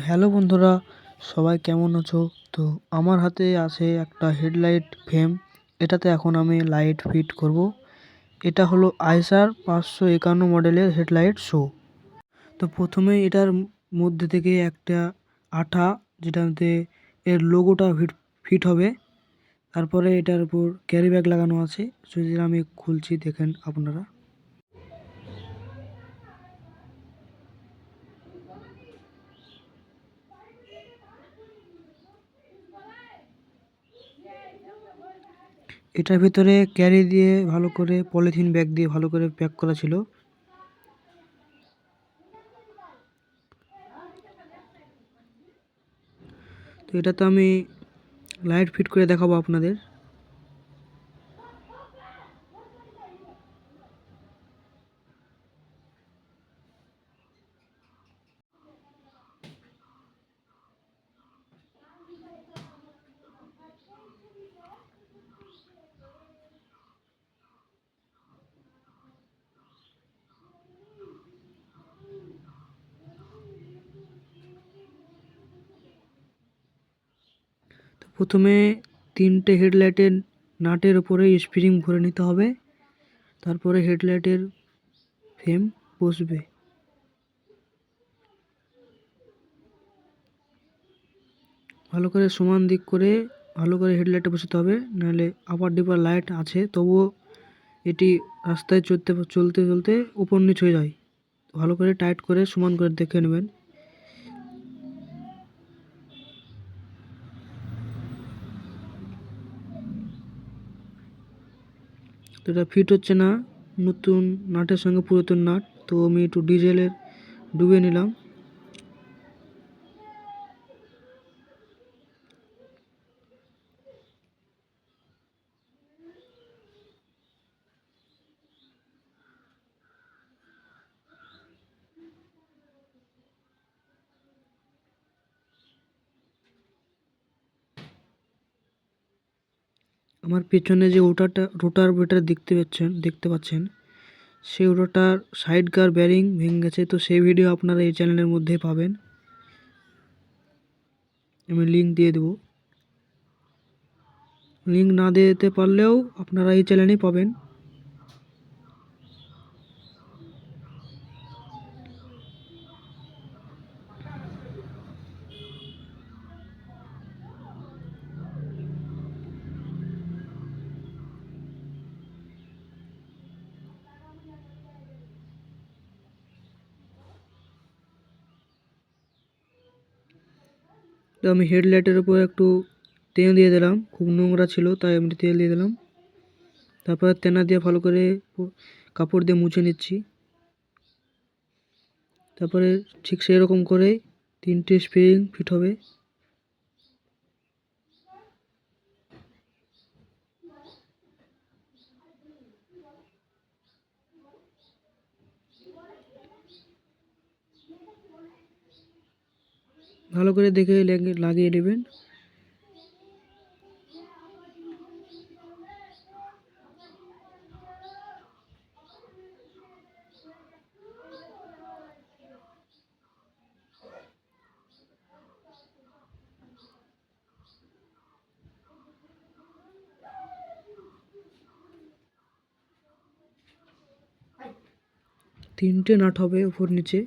Hello বন্ধুরা, সবাই কেমন আছো? তো আমার হাতে আছে একটা হেডলাইট ফ্রেম, এটাতে এখন আমি লাইট ফিট করব। এটা হলো আইসার পাঁচশো একান্ন মডেলের হেডলাইট শো। তো প্রথমে এটার মধ্যে থেকে একটা আঠা, যেটাতে এর লোগোটা ফিট ফিট হবে। তারপরে এটার উপর ক্যারি ব্যাগ লাগানো আছে। যদি আমি খুলছি, দেখেন আপনারা। এটার ভিতরে ক্যারি দিয়ে ভালো করে পলিথিন ব্যাগ দিয়ে ভালো করে প্যাক করা ছিল। তো এটা তো আমি লাইট ফিট করে দেখাবো আপনাদের তো প্রথমে তিনটে হেডলাইটের নাটের উপরে স্প্রিং ভরে নিতে হবে। তারপরে হেডলাইটের ফ্রেম বসবে। ভালো করে সমান দিক করে ভালো করে হেডলাইটে বসাতে হবে, নাহলে আপার ডিপার লাইট আছে, তবুও এটি রাস্তায় চলতে চলতে চলতে উপর নিচ হয়ে যায়। ভালো করে টাইট করে সমান করে দেখে নেবেন। তো এটা ফিট হচ্ছে না। নতুন নাটের সঙ্গে পুরাতন নাট। তো আমি একটু ডিজেলের ডুবিয়ে নিলাম আমার পেছনে যে ওটাটা রোটার বেটার দেখতে পাচ্ছেন দেখতে পাচ্ছেন, সেই ওটাটার সাইড গার ব্যারিং ভেঙে গেছে। তো সেই ভিডিও আপনারা এই চ্যানেলের মধ্যে পাবেন। আমি লিঙ্ক দিয়ে দেব। লিঙ্ক না দিতে পারলেও আপনারা এই চ্যানেলেই পাবেন। তো আমি হেডলাইটের উপর একটু তেল দিয়ে দিলাম। খুব নোংরা ছিল, তাই আমি তেল দিয়ে দিলাম। তারপর তেনা দিয়ে ভালো করে কাপড় দিয়ে মুছে নিচ্ছি। তারপরে ঠিক সেই রকম করে তিনটে স্প্রিং ফিট হবে। ভালো করে দেখে লাগিয়ে নেবেন। তিনটে নাট হবে উপর নিচে।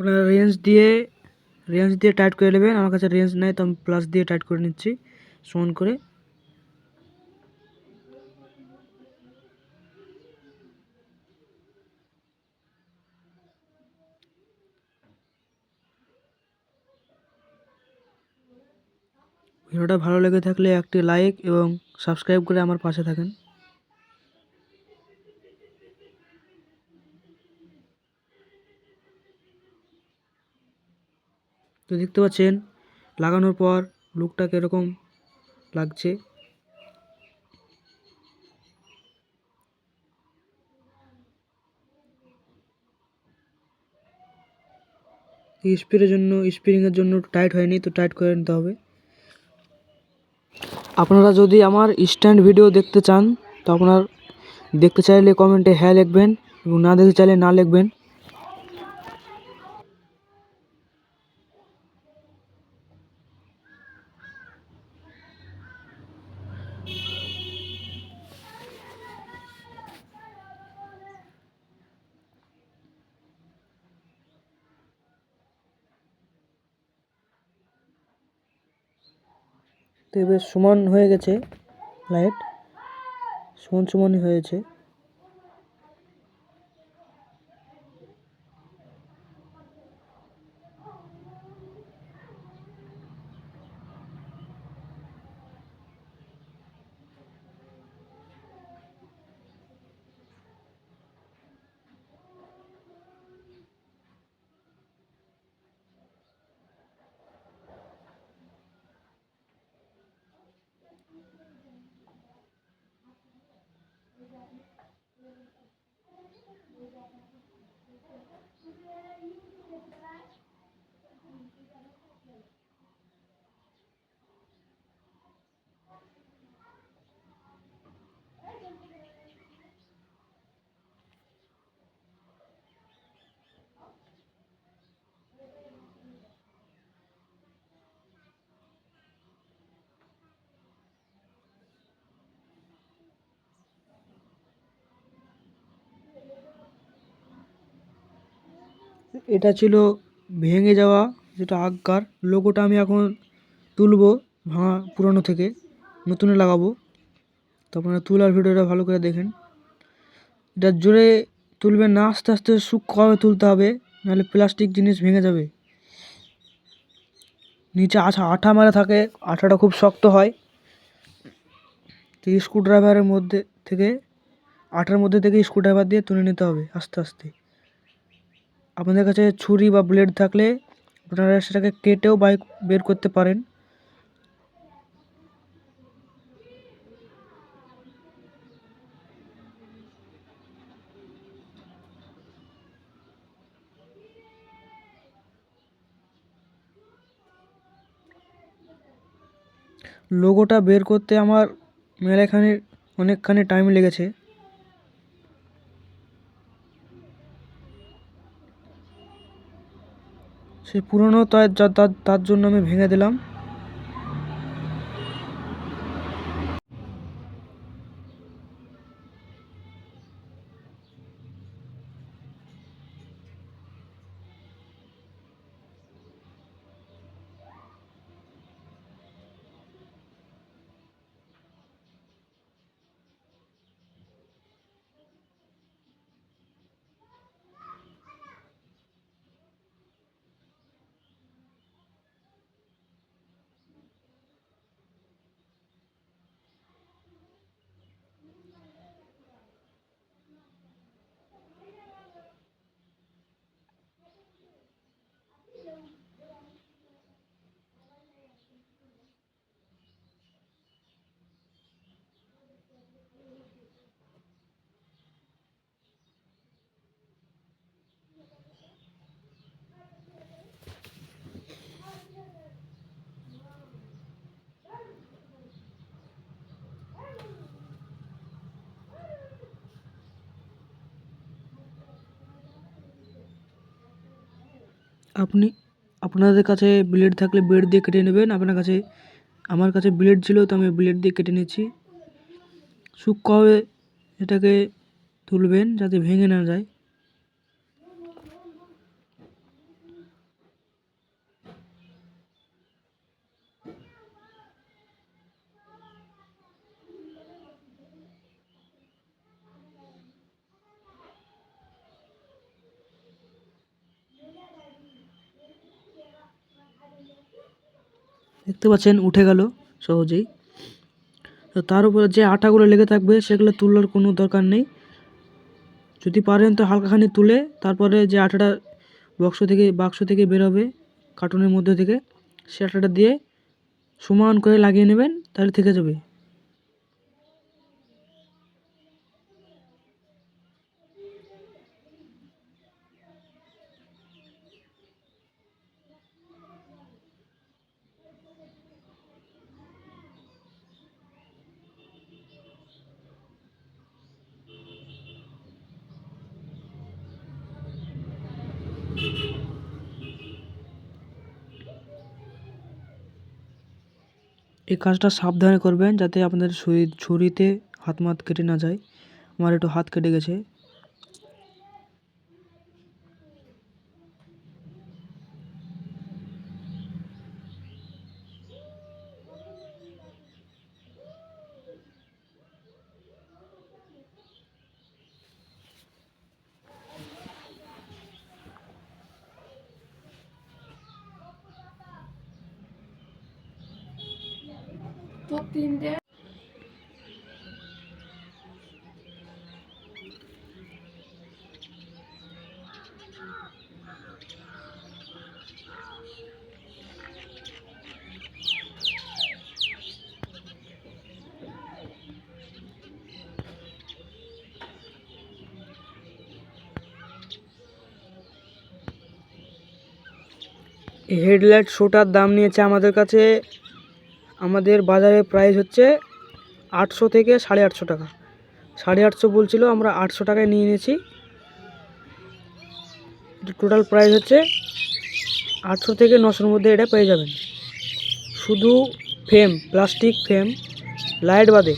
আপনারা রেঞ্জ দিয়ে রেঞ্জ দিয়ে টাইট করে নেবেন। আমার কাছে রেঞ্জ নেই, তো আমি প্লাস দিয়ে টাইট করে নিচ্ছি, সমান করে। ভিডিওটা ভালো লেগে থাকলে একটি লাইক এবং সাবস্ক্রাইব করে আমার পাশে থাকেন। তো দেখতে পাচ্ছেন, লাগানোর পর লুকটা কীরকম লাগছে। স্প্রের জন্য স্প্রিংয়ের জন্য টাইট হয়নি, তো টাইট করে নিতে হবে। আপনারা যদি আমার স্ট্যান্ড ভিডিও দেখতে চান, তো আপনার দেখতে চাইলে কমেন্টে হ্যাঁ লিখবেন এবং না দেখতে চাইলে না লিখবেন। তো এবার সমান হয়ে গেছে লাইট সমান সমানই হয়েছে। এটা ছিল ভেঙে যাওয়া যেটা আগকার লোগোটা আমি এখন তুলবো ভাঙা পুরনো থেকে। নতুনে লাগাবো। তো আপনারা তোলার ভিডিওটা ভালো করে দেখেন। এটা জোরে তুলবেন না, আস্তে আস্তে সূক্ষ্মভাবে তুলতে হবে, নাহলে প্লাস্টিক জিনিস ভেঙে যাবে। নিচে আঠা আঠা মারা থাকে, আঠাটা খুব শক্ত হয়। তো স্ক্রুড্রাইভারের মধ্যে থেকে, আঠার মধ্যে থেকে স্ক্রুড্রাইভার দিয়ে তুলে নিতে হবে আস্তে আস্তে। আপনাদের কাছে ছুরি বা ব্লেড থাকলে আপনারা সেটাকে কেটেও বাইক বের করতে পারেন। লোগোটা বের করতে আমার মেলাখানি অনেকখানি টাইম লেগেছে। সেই পুরনো তার যা- তার তার জন্য আমি ভেঙে দিলাম। আপনি, আপনাদের কাছে ব্লেড থাকলে ব্লেড দিয়ে কেটে নেবেন, আপনার কাছে, আমার কাছে ব্লেড ছিল তো আমি ব্লেড দিয়ে কেটে নিচ্ছি সূক্ষ্মভাবে এটাকে তুলবেন যাতে ভেঙে না যায়। দেখতে পাচ্ছেন, উঠে গেল সহজেই। তো তার উপরে যে আটাগুলো লেগে থাকবে, সেগুলো তুলার কোনো দরকার নেই। যদি পারেন তো হালকাখানি তুলে তারপরে যে আটাটা বক্স থেকে, বাক্স থেকে বেরোবে, কার্টুনের মধ্যে থেকে, সে আটাটা দিয়ে সমান করে লাগিয়ে নেবেন, তাহলে থেকে যাবে। এই কাজটা সাবধানে করবেন যাতে আপনাদের ছুরি ছুরিতে হাত মাত কেটে না যায়। আমার একটু হাত কেটে গেছে। তিনটে। হেডলাইট শোটার দাম নিয়েছে আমাদের কাছে আমাদের বাজারে প্রাইস হচ্ছে আটশো থেকে সাড়ে আটশো টাকা। সাড়ে আটশো বলছিল, আমরা আটশো টাকায় নিয়ে নিয়েছি। টোটাল প্রাইস হচ্ছে আটশো থেকে নশোর মধ্যে এটা পেয়ে যাবেন। শুধু ফ্রেম প্লাস্টিক ফ্রেম লাইট বাদে।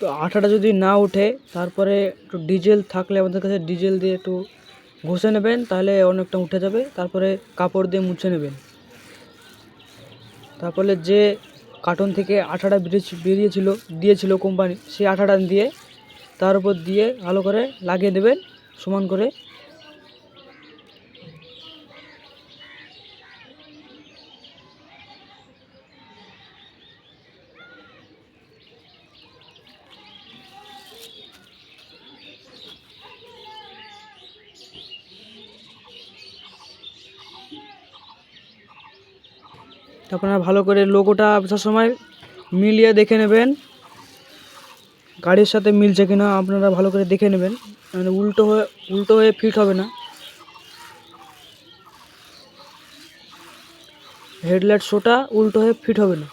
তো আঠাটা যদি না উঠে তারপরে একটু ডিজেল থাকলে আমাদের কাছে ডিজেল দিয়ে একটু ঘষে নেবেন, তাহলে অনেকটা উঠে যাবে। তারপরে কাপড় দিয়ে মুছে নেবেন। তারপরে যে কার্টন থেকে আঠাটা বেরিয়েছি বেরিয়েছিল, দিয়েছিল কোম্পানি, সেই আঠাটা দিয়ে তার উপর দিয়ে ভালো করে লাগিয়ে দেবেন সমান করে আপনারা ভালো করে লোগোটা সবসময় সময় মিলিয়ে দেখে নেবেন। গাড়ির সাথে মিলছে কিনা আপনারা ভালো করে দেখে নেবেন। মানে উল্টো হয়ে উল্টো হয়ে ফিট হবে না। হেডলাইট শোটা উল্টো হয়ে ফিট হবে না।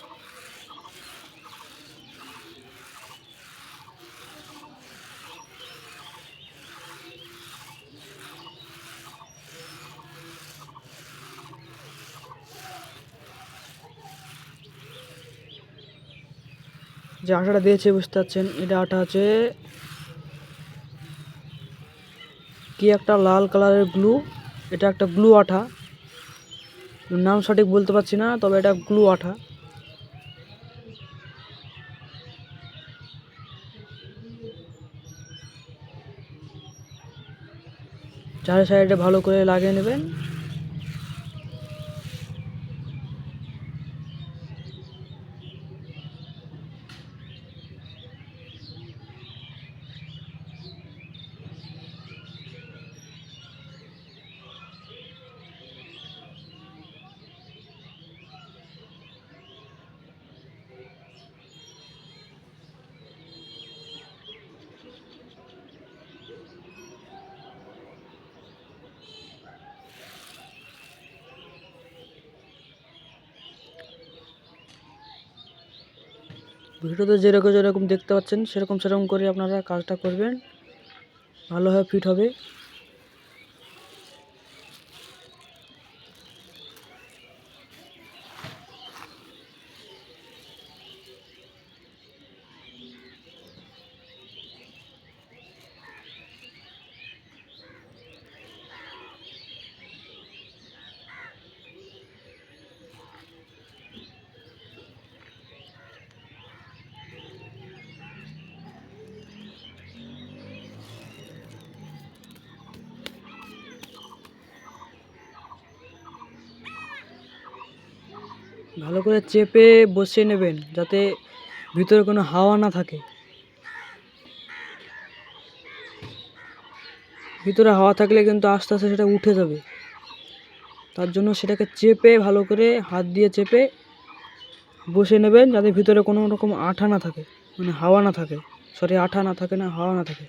যে আটাটা দিয়েছে, বুঝতে পারছেন? এটা আটা আছে কি একটা লাল কালারের গ্লু? এটা একটা গ্লু আঠা। নাম সঠিক বলতে পারছি না, তবে এটা গ্লু আঠা। চারি সাইডে ভালো করে লাগিয়ে নেবেন। ভিডিওতে যেরকম যেরকম দেখতে পাচ্ছেন সেরকম সেরকম করে আপনারা কাজটা করবেন। ভালোভাবে ফিট হবে। ভালো করে চেপে বসিয়ে নেবেন যাতে ভিতরে কোনো হাওয়া না থাকে। ভিতরে হাওয়া থাকলে কিন্তু আস্তে আস্তে সেটা উঠে যাবে। তার জন্য সেটাকে চেপে ভালো করে হাত দিয়ে চেপে বসে নেবেন যাতে ভিতরে কোনো রকম আঠা না থাকে মানে হাওয়া না থাকে। সরি, আঠা না থাকে না হাওয়া না থাকে।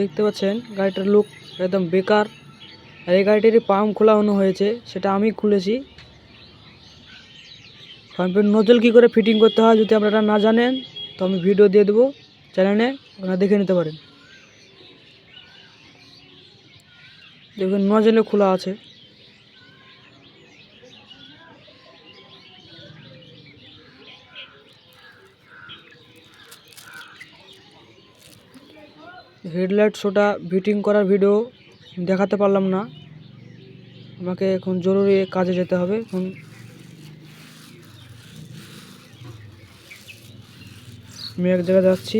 দেখতে পাচ্ছেন, গাড়িটার লুক একদম বেকার। আর এই গাড়িটির পাম্প খোলানো হয়েছে, সেটা আমি খুলেছি। পাম্পের নজল কি করে ফিটিং করতে হয় যদি আপনারা না জানেন, তো আমি ভিডিও দিয়ে দেবো চ্যানেলে আপনারা দেখে নিতে পারেন। দেখুন নজলে খোলা আছে। হেডলাইট শোটা ফিটিং করার ভিডিও দেখাতে পারলাম না। আমাকে এখন জরুরি কাজে যেতে হবে। এখন আমি এক জায়গায় যাচ্ছি।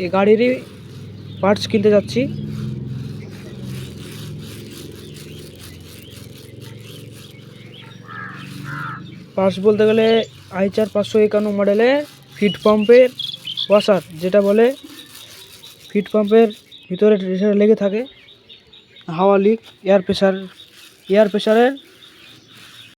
এই গাড়িরই পার্টস কিনতে যাচ্ছি। পার্টস বলতে গেলে আইচার পাঁচশো একান্ন মডেলে ফিট পাম্পের ওয়াশার যেটা বলে ফিট পাম্পের ভিতরে লেগে থাকে হাওয়া লিক এয়ার প্রেশার এয়ার প্রেশারের